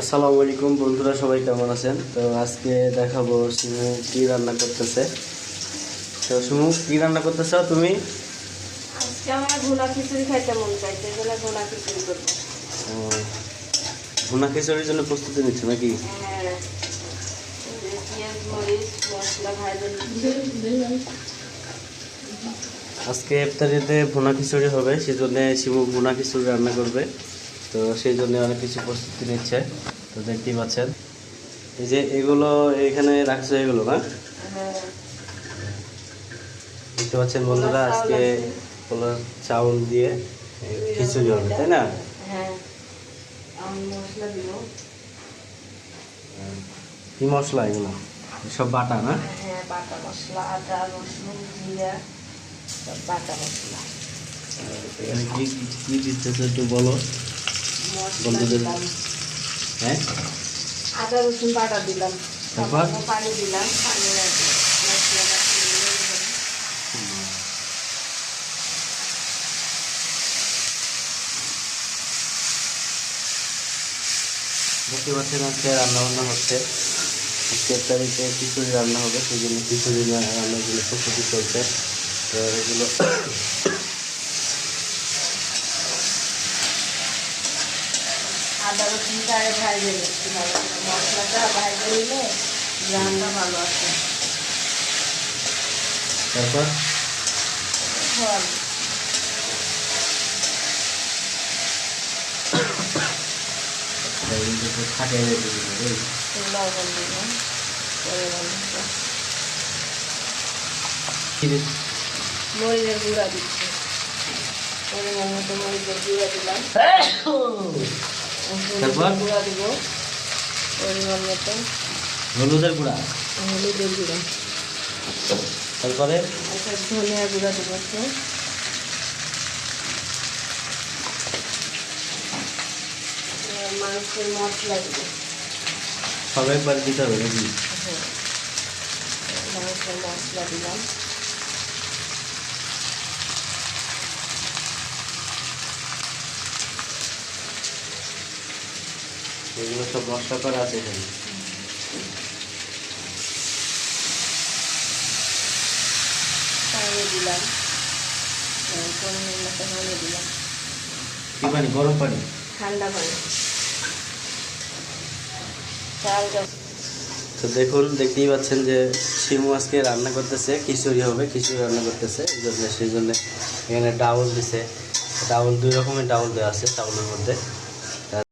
আসসালামু আলাইকুম বন্ধুরা সবাই কেমন আছেন? তো আজকে দেখাবো শিমু কি রান্না করতেছে। তো শিমু কি রান্না করতেছো তুমি? ভুনা খিচুড়ির জন্য প্রস্তুতি নিচ্ছ নাকি? হ্যাঁ আজকে ইফতারিতে ভুনা খিচুড়ি হবে সেই জন্য শিমু ভুনা খিচুড়ি রান্না করবে। তো সেই জন্য অনেক কিছু প্রস্তুতি নিচ্ছে। তো দেখতেই পাচ্ছেন। এই যে এগুলো এখানে রাখছো এগুলো না? দেখতে পাচ্ছেন বন্ধুরা আজকে হলো চাউল দিয়ে খিচুড়ি হবে তাই না? হ্যাঁ। কি মশলা এগুলো? সব বাটা না? হ্যাঁ বাটা মশলা আদা রসুন জিরা বাটা মশলা। এখানে কি কি- দিতেছে একটু বলো। বন্ধুদের- হ্যাঁ? আদা রসুন বাটা দিলাম। তারপর? পানি দিলাম। পানি দেখতে পাচ্ছেন আজকে রান্না বান্না হচ্ছে। আজকে তারিখে খিচুড়ি রান্না হবে সেই জন্য খিচুড়ি রান্নাগুলো প্রস্তুতি চলছে। তো এগুলো আদা রসুনটা আগে ভাজে নিচ্ছি ভালো করে। মশলাটা ভাজে নিলে রান্না ভালো আছে তারপর? ফল থাকে লবণ দিলাম মরিচের গুঁড়া দিচ্ছি। পরিমাণ মতো মরিচের গুঁড়া দিলাম। তারপর? গুঁড়া দিব। পরিমাণ মতো হলুদের গুঁড়া? হলুদের গুঁড়া। তারপরে? আচ্ছা ধনিয়া গুঁড়া দিব একটু। মাংসের মশলা দিব। সব একবার দিতে হবে নাকি? হ্যাঁ। মাংসের মশলা দিলাম। এগুলো সব মশলা করা আছে এখানে। দিলাম। পরিমাণ মতো পানি। দিলাম কি পানি? গরম পানি? ঠান্ডা পানি তো দেখুন দেখতেই পাচ্ছেন যে শিমু আজকে রান্না করতেছে খিচুড়ি হবে খিচুড়ি রান্না করতেছে এই জন্য সেই জন্য এখানে ডাউল দিছে। ডাউল দুই রকমের ডাউল দেওয়া আছে চাউলের মধ্যে।